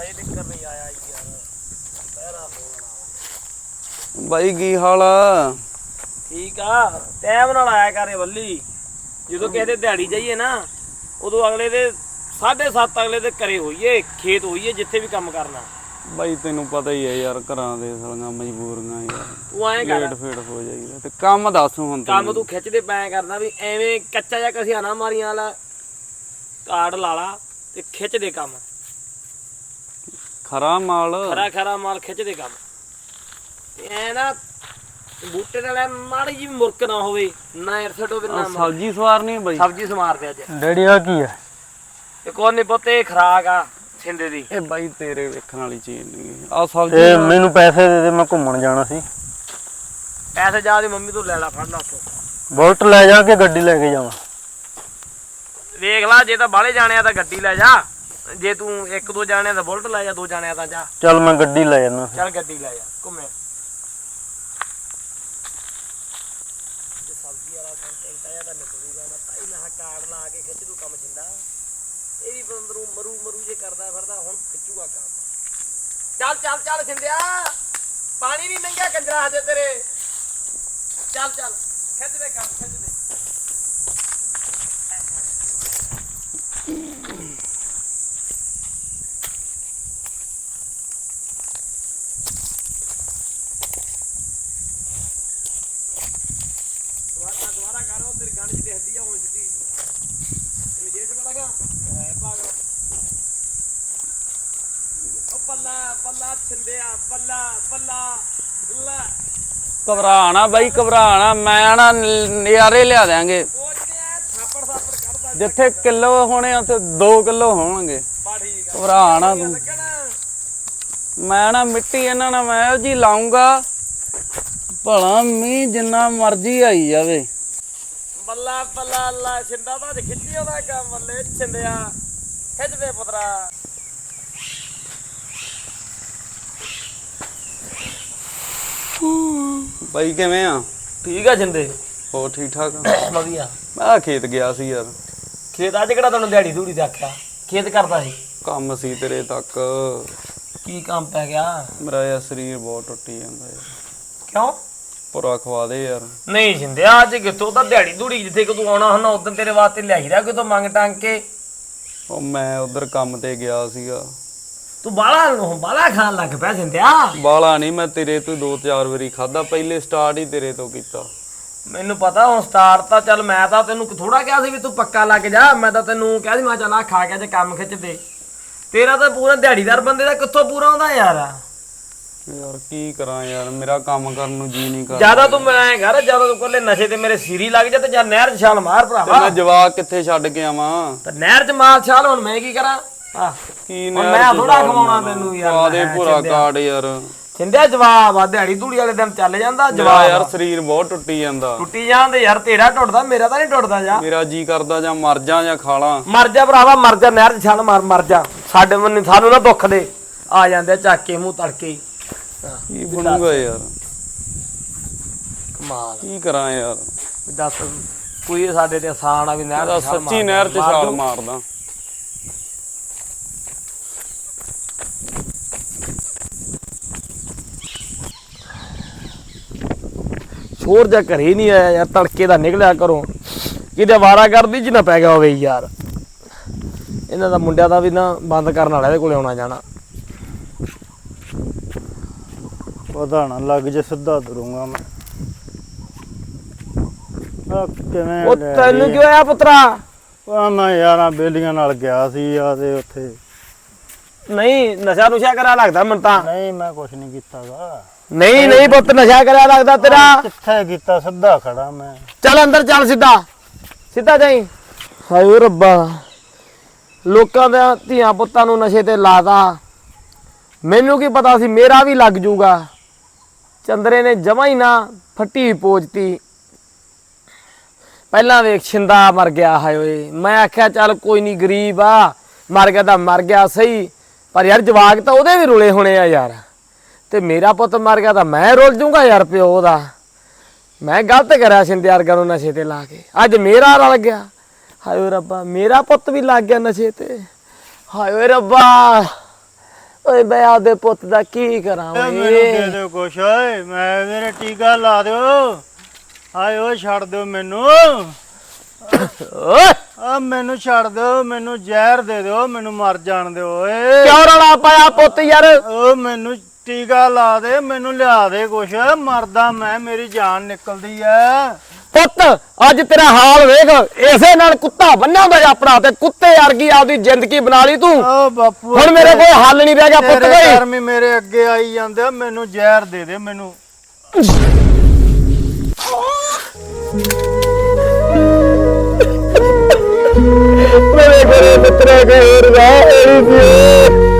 ਹਜੇ ਨਿਕਲ ਨਹੀਂ ਆਇਆ ਯਾਰ। ਪਹਿਰਾ ਹੋਣਾ ਬਾਈ ਕੀ ਹਾਲ ਆ? ਠੀਕ ਆ। ਟਾਈਮ ਨਾਲ ਆਇਆ ਕਰੇ ਬੱਲੀ। ਜਦੋਂ ਕਿਸੇ ਦੇ ਦਿਹਾੜੀ ਜਾਈਏ ਨਾ ਉਦੋਂ ਅਗਲੇ ਦੇ 7:30 ਅਗਲੇ ਦੇ ਘਰੇ ਹੋਈਏ ਖੇਤ ਹੋਈਏ ਜਿੱਥੇ ਵੀ ਕੰਮ ਕਰਨਾ। ਬਾਈ ਤੈਨੂੰ ਪਤਾ ਹੀ ਹੈ ਯਾਰ ਘਰਾਂ ਦੇ ਸਾਲੀਆਂ ਮਜਬੂਰੀਆਂ ਯਾਰ ਤੂੰ ਐਂ ਕਰ। ਲੇਟ ਫੇਟ ਹੋ ਜਾਈਦਾ। ਤੇ ਕੰਮ ਦੱਸ ਹੁਣ ਤੂੰ। ਕੰਮ ਤੂੰ ਖਿੱਚਦੇ ਪੈ ਕਰਨਾ ਵੀ ਐਵੇਂ ਕੱਚਾ ਜਿਹਾ ਕਸਿਆਣਾ ਮਾਰੀਆਂ ਵਾਲਾ ਕਾਰਡ ਲਾ ਲਾ ਤੇ ਖਿੱਚ ਦੇ ਕੰਮ। ਖਰਾ ਮਾਲ। ਖਰਾ ਖਰਾ ਮਾਲ ਖਿੱਚ ਦੇ ਕੰਮ। ਤੇ ਐ ਨਾ ਬੂਟੇ ਨਾਲ ਮਾੜੀ ਜੀ ਮੁਰਕ ਨਾ ਹੋਵੇ ਨਾ ਇਰਸਟ ਹੋਵੇ ਨਾ ਸਬਜ਼ੀ ਸਵਾਰਨੀ ਬਾਈ। ਸਬਜ਼ੀ ਸਮਾਰਦੇ ਅੱਜ। ਡੈਡੀ ਆ ਕੀ ਹੈ ਤੇ ਕੋਈ ਨਹੀਂ ਪੁੱਤੇ ਖਰਾਕ ਆ ਛਿੰਦੇ ਦੀ। ਇਹ ਬਾਈ ਤੇਰੇ ਵੇਖਣ ਵਾਲੀ ਚੀਜ਼ ਨਹੀਂ ਆ ਸਬਜ਼ੀ ਇਹ ਮੈਨੂੰ ਪੈਸੇ ਦੇ ਦੇ ਮੈਂ ਘੁੰਮਣ ਜਾਣਾ ਸੀ। ਪੈਸੇ ਜਾ ਦੀ ਮੰਮੀ ਤੋਂ ਲੈ ਲੈ ਫੜ ਲਾ ਉੱਥੋਂ। ਬੁਲਟ ਲੈ ਜਾ ਕੇ ਗੱਡੀ ਲੈ ਕੇ ਜਾਵਾਂ। ਵੇਖ ਲਾ ਜੇ ਤਾਂ ਬਾਹਲੇ ਜਾਣੇ ਆ ਤਾਂ ਗੱਡੀ ਲੈ ਜਾ। ਜੇ ਤੂੰ ਇੱਕ ਦੋ ਜਾਣੇ ਆ ਤਾਂ ਬੁਲਟ ਲੈ ਜਾ ਦੋ ਜਾਣੇ ਆ ਤਾਂ ਜਾ। ਚੱਲ ਮੈਂ ਗੱਡੀ ਲੈ ਜਾਣਾ ਚੱਲ ਗੱਡੀ ਲੈ ਜਾ ਘੁੰਮੇ। ਤੇ ਸਬਜ਼ੀ ਵਾਲਾ ਕੰਟੈਂਟ ਆਇਆ ਤਾਂ ਨਿਕਲੂਗਾ ਮੈਂ ਤਾਈ ਨਾ ਕਾਰਡ ਲਾ ਕੇ ਖਿੱਚ ਦੂ ਕੰਮ ਛਿੰਦਾ। ਇਹ ਵੀ ਬੰਦਰੂ ਮਰੂ ਮਰੂ ਜੇ ਕਰਦਾ ਫਿਰਦਾ ਹੁਣ ਖਿੱਚੂਗਾ ਕੰਮ। ਚੱਲ ਚੱਲ ਚੱਲ ਛਿੰਦਿਆ। ਪਾਣੀ ਨਹੀਂ ਲੰਘਿਆ ਕੰਜਰਾ ਹਜੇ ਤੇਰੇ। ਚੱਲ ਚੱਲ ਖਿੱਚ ਦੇ ਕੰਮ ਖਿੱਚ ਦੇ। ਕਰ ਉਹ ਤੇਰੀ ਗੰਢ ਚ ਦਿਖਦੀ ਆ ਹੁਣ ਸਿੱਧੀ। ਤੈਨੂੰ ਜੇ ਚ ਪਤਾਗਾ ਹੈ ਪਾਗਲ। ਉਹ ਪੱਲਾ ਪੱਲਾ ਛਿੰਦਿਆ ਪੱਲਾ ਪੱਲਾ ਲੈ ਘਬਰਾਣਾ ਬਾਈ ਘਬਰਾਣਾ ਮੈਂ ਨਾ ਨਜ਼ਾਰੇ ਲਿਆ ਥਾਪੜ ਥਾਪੜ ਕਰਦਾ ਜਿੱਥੇ ਕਿਲੋ ਹੋਣੇ ਉੱਥੇ 2 ਕਿਲੋ ਹੋਣਗੇ। ਬਾ ਠੀਕ ਆ। ਘਬਰਾਣਾ ਤੂੰ। ਲੱਗਣਾ। ਮੈਂ ਨਾ ਮਿੱਟੀ ਇਹਨਾਂ ਨਾਲ ਮੈਂ ਜੀ ਲਾਉਂਗਾ ਭਲਾ ਮੀਂਹ ਜਿੰਨਾ ਮਰਜ਼ੀ ਆਈ ਜਾਵੇ। ਬੱਲਾ ਬੱਲਾ ਅੱਲਾ ਛਿੰਦਾ ਅੱਜ ਖਿੱਚੀ ਉਹਦਾ ਕੰਮ ਬੱਲੇ ਛਿੰਦਿਆ ਖਿੱਚ ਦੇ ਪੁੱਤਰਾ। ਬਾਈ ਕਿਵੇਂ ਆ? ਠੀਕ ਆ ਛਿੰਦੇ ਹੋ ਠੀਕ ਠਾਕ ਆ? ਵਧੀਆ। ਮੈਂ ਖੇਤ ਗਿਆ ਸੀ ਯਾਰ। ਖੇਤ ਅੱਜ ਕਿਹੜਾ ਤੈਨੂੰ ਦਿਹਾੜੀ ਦੂੜੀ ਤੇ ਆਖਿਆ? ਖੇਤ ਕਰਦਾ ਸੀ। ਕੰਮ ਸੀ ਤੇਰੇ ਤੱਕ। ਕੀ ਕੰਮ ਪੈ ਗਿਆ? ਮੇਰਾ ਯਾਰ ਸਰੀਰ ਬਹੁਤ ਟੁੱਟੀ ਜਾਂਦਾ ਯਾਰ। ਕਿਉਂ? ਪੂਰਾ ਖਵਾ ਦੇ ਯਾਰ। ਨਹੀਂ ਛਿੰਦਿਆ ਅੱਜ ਕਿਤੋਂ ਤਾਂ ਦਿਹਾੜੀ ਦੂੜੀ ਜਿੱਥੇ ਕਿ ਤੂੰ ਆਉਣਾ ਹੁੰਦਾ ਉਦੋਂ ਤੇਰੇ ਵਾਸਤੇ ਲਿਆਈ ਰਿਹਾ ਕਿਤੋਂ ਮੰਗ ਟੰਗ ਕੇ। ਉਹ ਮੈਂ ਉਧਰ ਕੰਮ ਤੇ ਗਿਆ ਸੀਗਾ। ਤੂੰ ਬਾਲਾ ਨੂੰ ਬਾਲਾ ਖਾਣ ਲੱਗ ਪਿਆ ਛਿੰਦਿਆ ਬਾਲਾ ਨਹੀਂ ਮੈਂ ਤੇਰੇ ਤੋਂ ਦੋ ਚਾਰ ਵਾਰੀ ਖਾਦਾ ਪਹਿਲੇ ਸਟਾਰਟ ਹੀ ਤੇਰੇ ਤੋਂ ਕੀਤਾ। ਮੈਨੂੰ ਪਤਾ ਹੁਣ ਸਟਾਰਟ ਤਾਂ ਚੱਲ ਮੈਂ ਤਾਂ ਤੈਨੂੰ ਥੋੜਾ ਕਿਹਾ ਸੀ ਵੀ ਤੂੰ ਪੱਕਾ ਲੱਗ ਜਾ ਮੈਂ ਤਾਂ ਤੈਨੂੰ ਕਿਹਾ ਸੀ ਮੈਂ ਚੱਲ ਆ ਖਾ ਕੇ ਤੇ ਕੰਮ ਖਿੱਚ ਦੇ ਤੇਰਾ ਤਾਂ ਪੂਰਾ ਦਿਹਾੜੀਦਾਰ ਬੰਦੇ ਦਾ ਕਿੱਥੋਂ ਪੂਰਾ ਹੁੰਦਾ ਯਾਰ। ਯਾਰ ਕੀ ਕਰਾਂ ਯਾਰ ਮੇਰਾ ਕੰਮ ਕਰਨ ਨੂੰ ਜੀ ਨਹੀਂ ਕਰਦਾ। ਜ਼ਿਆਦਾ ਤੂੰ ਮੈਂ ਘਰ ਜ਼ਿਆਦਾ ਤੂੰ ਕੋਲੇ ਨਸ਼ੇ ਤੇ ਮੇਰੇ ਸੀਰੀ ਲੱਗ ਜਾ ਤੇ ਜਾਂ ਨਹਿਰ 'ਚ ਛਾਲ ਮਾਰ ਤੇ ਭਰਾਵਾ ਮੈਂ ਜਵਾਕ ਕਿੱਥੇ ਛੱਡ ਕੇ ਆਵਾਂ? ਤੇ ਨਹਿਰ 'ਚ ਮਾਰ ਛਾਲ ਹੁਣ ਮੈਂ ਕੀ ਕਰਾਂ? ਆ ਕੀ ਹੁਣ ਨਹਿਰ ਮੈਂ ਚ ਥੋੜਾ ਛਾਲ ਖਵਾਉਣਾ ਮਾਰਾਂ। ਤੈਨੂੰ ਯਾਰ, ਪਾ ਦੇ ਮੈਂ ਪੂਰਾ ਚੰਦਿਆ। ਕਾਰਡ ਯਾਰ। ਛਿੰਦਿਆ ਜਵਾਬ ਆ ਦਿਹਾੜੀ ਦੂੜੀ ਵਾਲੇ ਦਿਨ ਚੱਲ ਜਾਂਦਾ ਮੇਰਾ ਜਵਾਬ। ਯਾਰ। ਸਰੀਰ ਬਹੁਤ ਟੁੱਟੀ ਜਾਂਦਾ। ਟੁੱਟੀ ਜਾਂਦੇ ਯਾਰ ਤੇਰਾ ਟੁੱਟਦਾ ਮੇਰਾ ਤਾਂ ਨਹੀਂ ਟੁੱਟਦਾ ਜਾ। ਮੇਰਾ ਜੀ ਕਰਦਾ ਜਾਂ ਮਰ ਜਾ ਜਾਂ ਖਾਲਾਂ ਮਰ ਜਾ ਭਰਾਵਾ ਮਰ ਜਾ ਨਹਿਰ 'ਚ ਛਾਲ ਮਾਰ ਮਰ ਜਾ। ਸਾਡੇ ਮਨ ਸਾਨੂੰ ਨਾ ਦੁੱਖ ਦੇ। ਆ ਜਾਂਦੇ ਆ ਚੱਕ ਕੇ ਮੂੰਹ ਤੜਕੇ ਹੀ। ਹਾਂ, ਕੀ ਬਣੂਗਾ ਯਾਰ? ਕਮਾਲ। ਕੀ ਕਰਾਂ ਯਾਰ? ਵੀ ਦੱਸ ਕੋਈ ਸਾਡੇ ਤੇ ਆਸਾਨ ਆ ਵੀ ਨਹਿਰ ਛਾਲ ਸੱਚੀ ਨਹਿਰ ਮਾਰ ਛਾਲ। ਮਾਰਦਾ। ਸ਼ੋਰ ਜਾ ਘਰੇ ਨਹੀਂ ਆਇਆ ਯਾਰ ਤੜਕੇ ਦਾ ਨਿਕਲਿਆ ਘਰੋਂ। ਕਿਤੇ ਵਾਰਾ ਕਰਦੀ ਚ ਨਾ ਪੈ ਗਿਆ ਹੋਵੇ ਯਾਰ। ਇਹਨਾਂ ਦਾ ਮੁੰਡਿਆਂ ਦਾ ਵੀ ਨਾ ਬੰਦ ਕਰਨ ਵਾਲਾ ਇਹਦੇ ਕੋਲੇ ਆਉਣਾ ਜਾਣਾ। ਪਤਾ ਨਾ ਲੱਗ ਜੇ ਸਿੱਧਾ ਤੁਰੂੰਗਾ ਮੈਂ। ਆ ਕਿਵੇਂ ਉਹ ਡੈਡੀ? ਤੈਨੂੰ ਕਿਉਂ ਆਇਆ ਪੁੱਤਰਾ? ਆ ਮੈਂ ਯਾਰਾਂ ਬੇਲੀਆਂ ਨਾਲ ਗਿਆ ਸੀ ਆ ਤੇ ਉੱਥੇ। ਨਹੀਂ ਨਸ਼ਾ ਨੁਸ਼ਾ ਕਰਿਆ ਲੱਗਦਾ ਮੈਨੂੰ ਤਾਂ। ਨਹੀਂ ਮੈਂ ਕੁਛ ਨਹੀਂ ਕੀਤਾਗਾ। ਨਹੀਂ ਨਹੀਂ ਪੁੱਤ ਨਸ਼ਾ ਕਰਿਆ ਲੱਗਦਾ ਤੇਰਾ। ਕਿੱਥੇ ਕੀਤਾ ਸਿੱਧਾ ਖੜਾ ਮੈਂ। ਚੱਲ ਅੰਦਰ ਚੱਲ ਸਿੱਧਾ। ਸਿੱਧਾ ਜਾਈ। ਹਾਏ ਓ ਰੱਬਾ। ਲੋਕਾਂ ਦੇ ਧੀਆਂ ਪੁੱਤਾਂ ਨੂੰ ਨਸ਼ੇ ਤੇ ਲਾਦਾ ਮੈਨੂੰ ਕੀ ਪਤਾ ਸੀ ਮੇਰਾ ਵੀ ਲੱਗ ਜੂਗਾ। ਚੰਦਰੇ ਨੇ ਜਮਾ ਹੀ ਨਾ ਫੱਟੀ ਪੋਜਤੀ ਪਹਿਲਾਂ ਵੇਖ ਛਿੰਦਾ ਮਰ ਗਿਆ ਹਾਏ ਓਏ। ਮੈਂ ਆਖਿਆ, ਚੱਲ ਕੋਈ ਨਹੀਂ ਗਰੀਬ ਆ, ਮਰ ਗਿਆ ਤਾਂ ਮਰ ਗਿਆ ਸਹੀ, ਪਰ ਯਾਰ ਜਵਾਕ ਤਾਂ ਉਹਦੇ ਵੀ ਰੁਲੇ ਹੋਣੇ ਆ ਯਾਰ। ਤੇ ਮੇਰਾ ਪੁੱਤ ਮਰ ਗਿਆ ਤਾਂ ਮੈਂ ਰੁਲ ਜੂੰਗਾ ਯਾਰ ਪਿਓ ਦਾ। ਮੈਂ ਗਲਤ ਕਰਿਆ ਛਿੰਦੇ ਸਿੰਦਿਆਰ ਨੂੰ ਨਸ਼ੇ ਤੇ ਲਾ ਕੇ। ਅੱਜ ਮੇਰਾ ਰਲ ਗਿਆ। ਹਾਏ ਰੱਬਾ, ਮੇਰਾ ਪੁੱਤ ਵੀ ਲੱਗ ਗਿਆ ਨਸ਼ੇ ਤੇ। ਹਾਏ ਰੱਬਾ। ਓਏ ਮੈਂ ਆਪਦੇ ਪੁੱਤ ਦਾ ਕੀ ਕਰਾਂ ਏ ਮੈਨੂੰ ਦੇ ਦਿਓ ਕੁਛ ਓਏ ਮੈਂ ਮੇਰੇ ਟੀਕਾ ਲਾ ਦਿਓ। ਹਾਏ ਓ ਛੱਡ ਦਿਓ ਮੈਨੂੰ। ਓਏ। ਆ ਮੈਨੂੰ ਛੱਡ ਦਿਓ ਮੈਨੂੰ ਜ਼ਹਿਰ ਦੇ ਦਿਓ ਮੈਨੂੰ ਮਰ ਜਾਣ ਦਿਓ ਓਏ। ਕਿਉਂ ਰੌਲਾ ਪਾਇਆ ਪੁੱਤ ਯਾਰ? ਓ ਮੈਨੂੰ ਟੀਕਾ ਲਾ ਦੇ ਮੈਨੂੰ ਲਿਆ ਦੇ ਕੁਛ ਮਰਦਾ ਮੈਂ ਮੇਰੀ ਜਾਨ ਨਿਕਲਦੀ ਐ। ਪੁੱਤ ਅੱਜ ਤੇਰਾ ਹਾਲ ਵੇਖ ਇਸੇ ਨਾਲ ਕੁੱਤਾ ਬੰਨਿਆ ਹੁੰਦਾ ਆਪਣਾ ਤੇ ਕੁੱਤੇ ਵਰਗੀ ਆਪਦੀ ਜ਼ਿੰਦਗੀ ਬਣਾ ਲਈ ਤੂੰ। ਓ ਬਾਪੂ ਹੁਣ ਮੇਰੇ ਕੋਲ ਹੱਲ ਨਹੀਂ ਰਹਿ ਗਿਆ ਪੁੱਤ ਤੇਰੇ ਕੋਈ। ਕਰਮੀ ਮੇਰੇ ਅੱਗੇ ਆਈ ਜਾਂਦੇ ਆ, ਮੈਨੂੰ ਜ਼ਹਿਰ ਦੇ ਦੇ ਮੈਨੂੰ। ਮੇਰੇ ਘਰੇ ਮਿੱਤਰਾ ਕੋਈ ਹੋਰ ਰਾਹ ਨਹੀਂ ਸੀ।